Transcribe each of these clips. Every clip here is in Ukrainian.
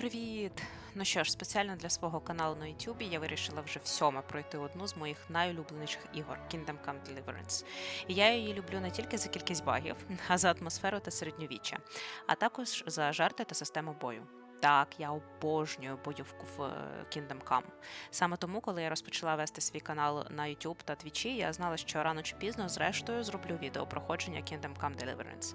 Привіт-привіт! Ну що ж, спеціально для свого каналу на YouTube я вирішила вже всьома пройти одну з моїх найулюбленіших ігор Kingdom Come Deliverance. І я її люблю не тільки за кількість багів, а за атмосферу та середньовіччя, а також за жарти та систему бою. Так, я обожнюю бойовку в е, Kingdom Come. Саме тому, коли я розпочала вести свій канал на YouTube та Twitch, я знала, що рано чи пізно, зрештою, зроблю відео проходження Kingdom Come Deliverance.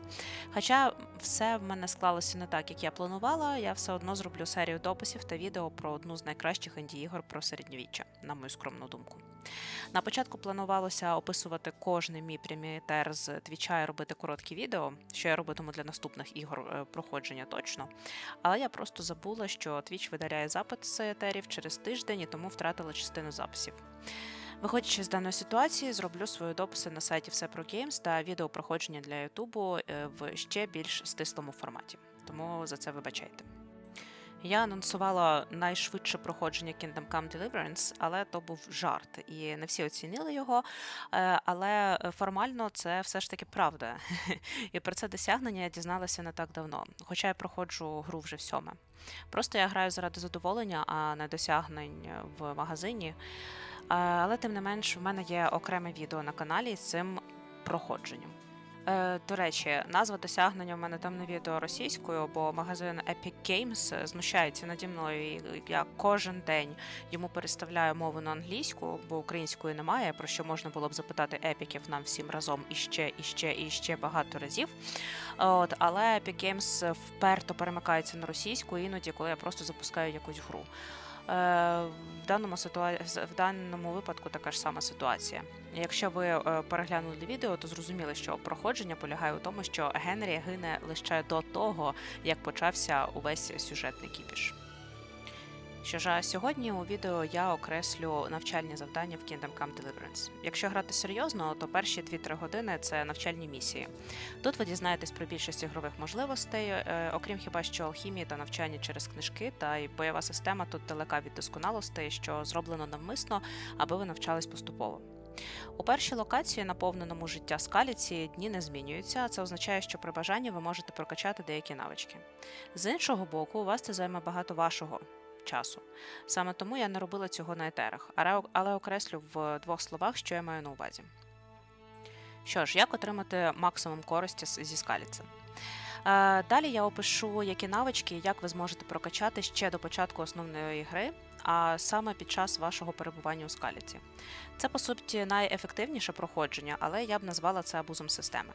Хоча все в мене склалося не так, як я планувала, я все одно зроблю серію дописів та відео про одну з найкращих інді-ігор про середньовіччя, на мою скромну думку. На початку планувалося описувати кожний мій премієтер з твіча і робити короткі відео, що я робитиму для наступних ігор е, проходження точно. Але я просто забула, що Twitch видаляє запит з етерів через тиждень і тому втратила частину записів. Виходячи з даної ситуації, зроблю свої дописи на сайті Все про Games та відео проходження для Ютубу е, в ще більш стислому форматі. Тому за це вибачайте. Я анонсувала найшвидше проходження Kingdom Come Deliverance, але то був жарт, і не всі оцінили його. Е, Але формально це все ж таки правда. І про це досягнення я дізналася не так давно, хоча я проходжу гру вже всьоме. Просто я граю заради задоволення, а не досягнень в магазині. Е, Але тим не менш, в мене є окреме відео на каналі з цим проходженням. Е, До речі, назва досягнення в мене там на відео російською, бо магазин Epic Games знущається наді мною. і Я кожен день йому переставляю мову на англійську, бо української немає, про що можна було б запитати епіків нам всім разом іще, іще, і ще багато разів. От, але Epic Games вперто перемикається на російську, іноді, коли я просто запускаю якусь гру. Е, В даному ситуа... в даному випадку така ж сама ситуація. Якщо ви е, переглянули відео, то зрозуміли, що проходження полягає у тому, що Генрі гине лише до того, як почався увесь сюжетний кіпіш. Що ж, сьогодні у відео я окреслю навчальні завдання в Kingdom Come Deliverance. Якщо грати серйозно, то перші 2-3 години це навчальні місії. Тут ви дізнаєтесь про більшість ігрових можливостей, е, окрім хіба що алхімії та навчання через книжки, та й бойова система тут далека від досконалостей, що зроблено навмисно, аби ви навчались поступово. У першій локації, наповненому життя скаліці, дні не змінюються, а це означає, що при бажанні ви можете прокачати деякі навички. З іншого боку, у вас це займе багато вашого часу. Саме тому я не робила цього на етерах, але- окреслю в двох словах, що я маю на увазі. Що ж, як отримати максимум користі зі скаліці? Е, Далі я опишу, які навички, як ви зможете прокачати ще до початку основної гри, а саме під час вашого перебування у скаліці. Це по суті найефективніше проходження, але я б назвала це абузом системи.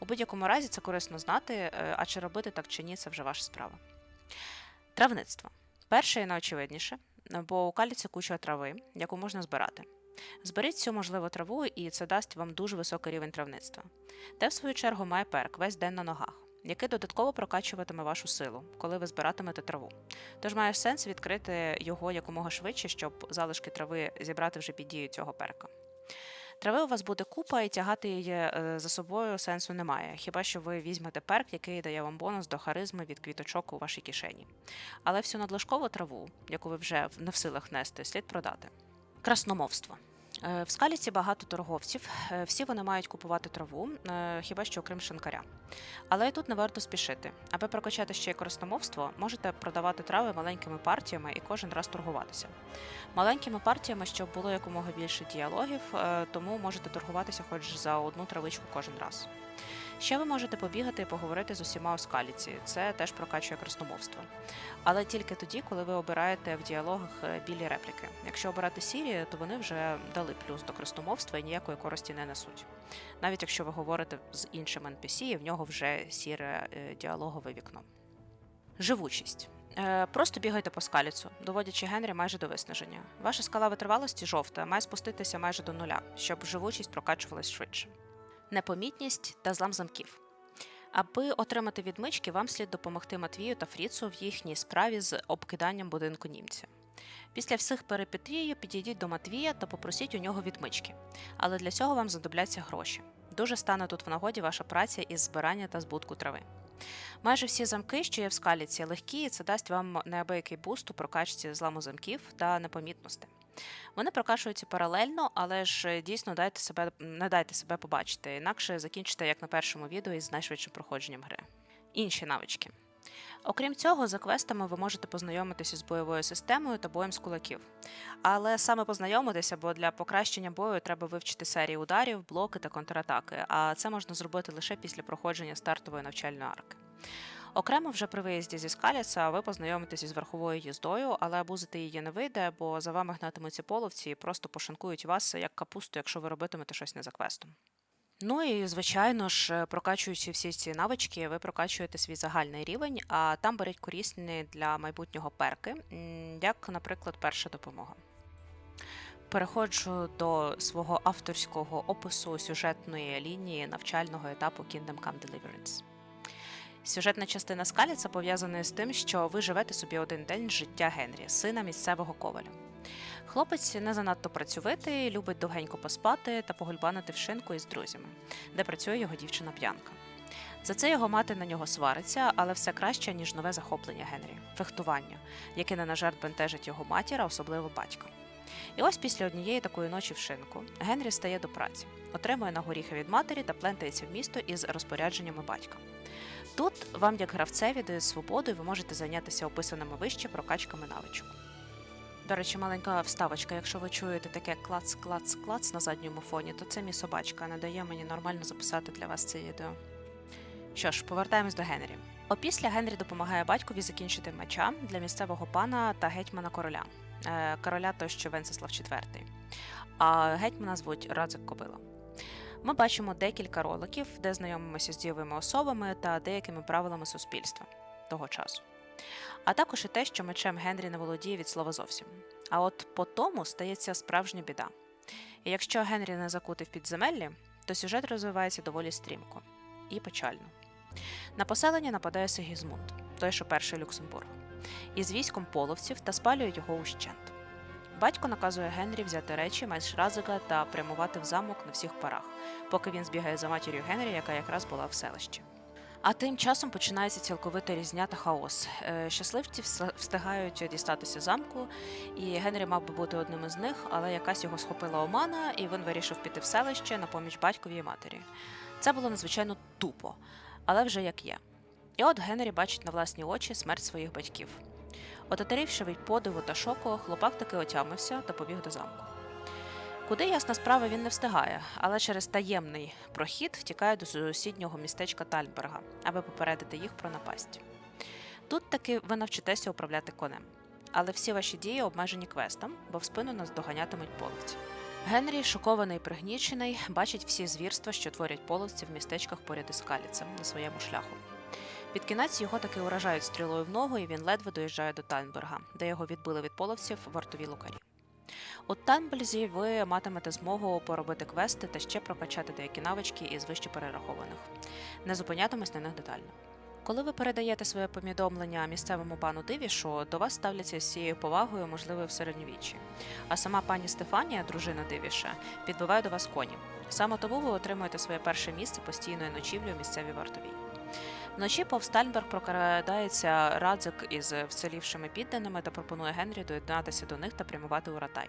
У будь-якому разі це корисно знати, е, а чи робити так чи ні, це вже ваша справа. Травництво. Перше і найочевидніше, бо у каліці куча трави, яку можна збирати. Зберіть цю можливу траву, і це дасть вам дуже високий рівень травництва. Те, в свою чергу, має перк весь день на ногах, який додатково прокачуватиме вашу силу, коли ви збиратимете траву. Тож має сенс відкрити його якомога швидше, щоб залишки трави зібрати вже під дією цього перка. Трави у вас буде купа, і тягати її е, за собою сенсу немає, хіба що ви візьмете перк, який дає вам бонус до харизми від квіточок у вашій кишені. Але всю надлишкову траву, яку ви вже не в силах нести, слід продати. Красномовство. Е, В скаліці багато торговців, е, всі вони мають купувати траву, е, хіба що окрім шинкаря. Але тут не варто спішити. Аби прокачати ще й корисномовство, можете продавати трави маленькими партіями і кожен раз торгуватися. Маленькими партіями, щоб було якомога більше діалогів, тому можете торгуватися хоч за одну травичку кожен раз. Ще ви можете побігати і поговорити з усіма у скаліці, це теж прокачує красномовство. Але тільки тоді, коли ви обираєте в діалогах е, білі репліки. Якщо обирати сірі, то вони вже дали плюс до красномовства і ніякої користі не несуть. Навіть якщо ви говорите з іншим NPC, і в нього вже сіре е, діалогове вікно. Живучість. Е, Просто бігайте по скаліцу, доводячи Генрі майже до виснаження. Ваша скала витривалості жовта має спуститися майже до нуля, щоб живучість прокачувалась швидше. Непомітність та злам замків. Аби отримати відмички, вам слід допомогти Матвію та Фріцу в їхній справі з обкиданням будинку німця. Після всіх перипетій підійдіть до Матвія та попросіть у нього відмички. Але для цього вам знадобляться гроші. Дуже стане тут в нагоді ваша праця із збирання та збутку трави. Майже всі замки, що є в скаліці, легкі, і це дасть вам неабиякий буст у прокачці зламу замків та непомітності. Вони прокачуються паралельно, але ж е, дійсно дайте себе, не дайте себе побачити, інакше закінчите як на першому відео із найшвидшим проходженням гри. Інші навички. Окрім цього, за квестами ви можете познайомитися з бойовою системою та боєм з кулаків. Але саме познайомитися, бо для покращення бою треба вивчити серії ударів, блоки та контратаки, а це можна зробити лише після проходження стартової навчальної арки. Окремо вже при виїзді зі Скаліса ви познайомитеся з верховою їздою, але абузити її не вийде, бо за вами гнатимуться половці і просто пошанкують вас як капусту, якщо ви робитимете щось не за квестом. Ну і звичайно ж, прокачуючи всі ці навички, ви прокачуєте свій загальний рівень, а там беруть корисні для майбутнього перки, як, наприклад, перша допомога. Переходжу до свого авторського опису сюжетної лінії навчального етапу Kingdom Come Deliverance. Сюжетна частина Скаліца пов'язана з тим, що ви живете собі один день життя Генрі, сина місцевого коваля. Хлопець не занадто працьовитий, любить довгенько поспати та погульбанити в шинку із друзями, де працює його дівчина п'янка. За це його мати на нього свариться, але все краще, ніж нове захоплення Генрі фехтування, яке не на жарт бентежить його матір, а особливо батька. І ось після однієї такої ночі в шинку Генрі стає до праці, отримує на горіхи від матері та плентається в місто із розпорядженнями батька. Тут вам, як гравцеві, дають свободу, і ви можете зайнятися описаними вище прокачками навичок. До речі, маленька вставочка. Якщо ви чуєте таке клац, клац, клац на задньому фоні, то це мій собачка не дає мені нормально записати для вас це відео. Що ж, повертаємось до Генрі. Опісля Генрі допомагає батькові закінчити меча для місцевого пана та гетьмана короля. Е, короля то ще Венцеслав IV. А гетьмана звуть Радзик Кобила. Ми бачимо декілька роликів, де знайомимося з дієвими особами та деякими правилами суспільства того часу. А також і те, що мечем Генрі не володіє від слова зовсім. А от по тому стається справжня біда. І якщо Генрі не закутив підземеллі, то сюжет розвивається доволі стрімко і печально. На поселення нападає Сигізмунд, той, що перший Люксембург, із військом половців та спалює його ущент. Батько наказує Генрі взяти речі майже Разика та прямувати в замок на всіх парах, поки він збігає за матір'ю Генрі, яка якраз була в селищі. А тим часом починається цілковита різня та хаос. Е, Щасливці встигають дістатися замку, і Генрі мав би бути одним із них, але якась його схопила омана, і він вирішив піти в селище на поміч батькові і матері. Це було надзвичайно тупо, але вже як є. І от Генрі бачить на власні очі смерть своїх батьків. Отетерівши від подиву та шоку, хлопак таки отямився та побіг до замку. Куди ясна справа він не встигає, але через таємний прохід втікає до сусіднього містечка Тальберга, аби попередити їх про напасть. Тут таки ви навчитеся управляти конем. Але всі ваші дії обмежені квестом, бо в спину нас доганятимуть половці. Генрі, шокований і пригнічений, бачить всі звірства, що творять половці в містечках поряд із Каліцем на своєму шляху. Під кінець його таки уражають стрілою в ногу, і він ледве доїжджає до Тальнберга, де його відбили від половців вартові лукарі. У Танбельзі ви матимете змогу поробити квести та ще прокачати деякі навички із вище перерахованих. Не зупинятимось на них детально. Коли ви передаєте своє повідомлення місцевому пану Дивішу, до вас ставляться з цією повагою, можливо, в середньовіччі. А сама пані Стефанія, дружина Дивіша, підбиває до вас коні. Саме тому ви отримуєте своє перше місце постійної ночівлі у місцевій вартовій. Вночі повстальберг прокрадається Радзик із вцілівшими підданими та пропонує Генрі доєднатися до них та прямувати у Ратай.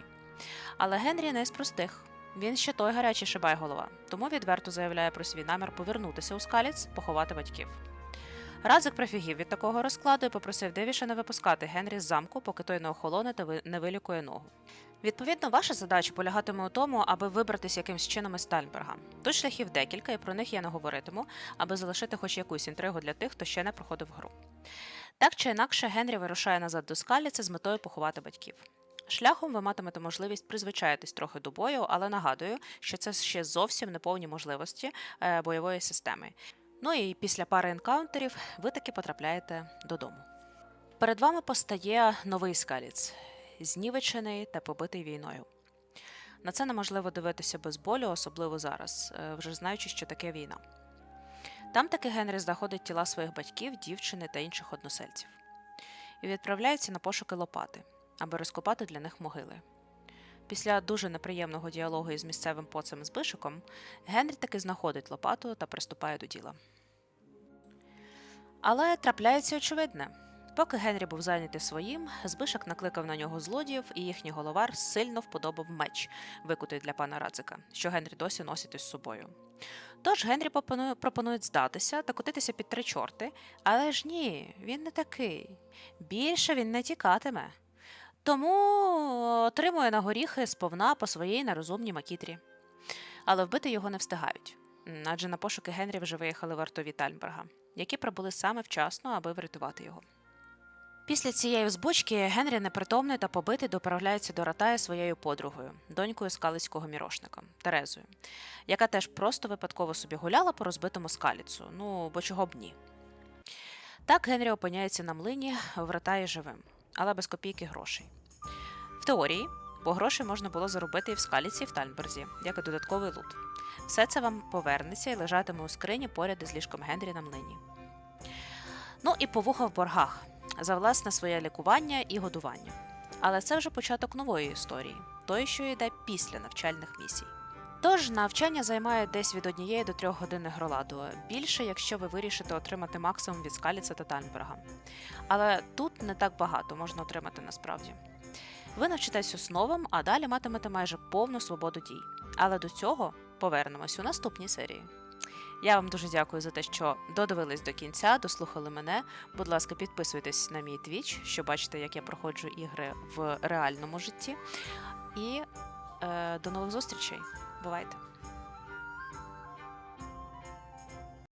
Але Генрі не з простих. Він ще той гарячий шибай голова, тому відверто заявляє про свій намір повернутися у скаліць, поховати батьків. Радзик прифігів від такого розкладу і попросив Девіша не випускати Генрі з замку, поки той не охолоне та не вилікує ногу. Відповідно, ваша задача полягатиме у тому, аби вибратися якимсь чином із Тальнберга. Тут шляхів декілька, і про них я не говоритиму, аби залишити хоч якусь інтригу для тих, хто ще не проходив гру. Так чи інакше, Генрі вирушає назад до Скаліця з метою поховати батьків. Шляхом ви матимете можливість призвичаїтись трохи до бою, але нагадую, що це ще зовсім не повні можливості е, бойової системи. Ну і після пари енкаунтерів ви таки потрапляєте додому. Перед вами постає новий скаліц, знівечений та побитий війною. На це неможливо дивитися без болю, особливо зараз, е, вже знаючи, що таке війна. Там таки Генрі знаходить тіла своїх батьків, дівчини та інших односельців і відправляється на пошуки лопати, аби розкопати для них могили. Після дуже неприємного діалогу із місцевим поцем з Бишиком, Генрі таки знаходить лопату та приступає до діла. Але трапляється очевидне. Поки Генрі був зайнятий своїм, Збишак накликав на нього злодіїв, і їхній головар сильно вподобав меч, викутий для пана Рацика, що Генрі досі носить із собою. Тож Генрі пропонує, здатися та котитися під три чорти, але ж ні, він не такий. Більше він не тікатиме. Тому отримує на горіхи сповна по своїй нерозумній макітрі. Але вбити його не встигають, адже на пошуки Генрі вже виїхали вартові Тальмберга, які прибули саме вчасно, аби врятувати його. Після цієї взбучки Генрі непритомний та побитий доправляється до Ратая своєю подругою, донькою скалицького мірошника Терезою, яка теж просто випадково собі гуляла по розбитому скаліцу. Ну бо чого б ні. Так Генрі опиняється на млині в Ратаї живим, але без копійки грошей. В теорії, бо грошей можна було заробити і в скаліці, і в Тальмберзі, як і додатковий лут. Все це вам повернеться і лежатиме у скрині поряд із ліжком Генрі на млині. Ну і повуха в боргах за власне своє лікування і годування. Але це вже початок нової історії, тої, що йде після навчальних місій. Тож навчання займає десь від однієї до трьох годин гроладу, більше, якщо ви вирішите отримати максимум від Скаліца та Тальмберга. Але тут не так багато можна отримати насправді. Ви навчитесь основам, а далі матимете майже повну свободу дій. Але до цього повернемось у наступній серії. Я вам дуже дякую за те, що додивились до кінця, дослухали мене. Будь ласка, підписуйтесь на мій твіч, щоб бачити, як я проходжу ігри в реальному житті. І е, до нових зустрічей. Бувайте!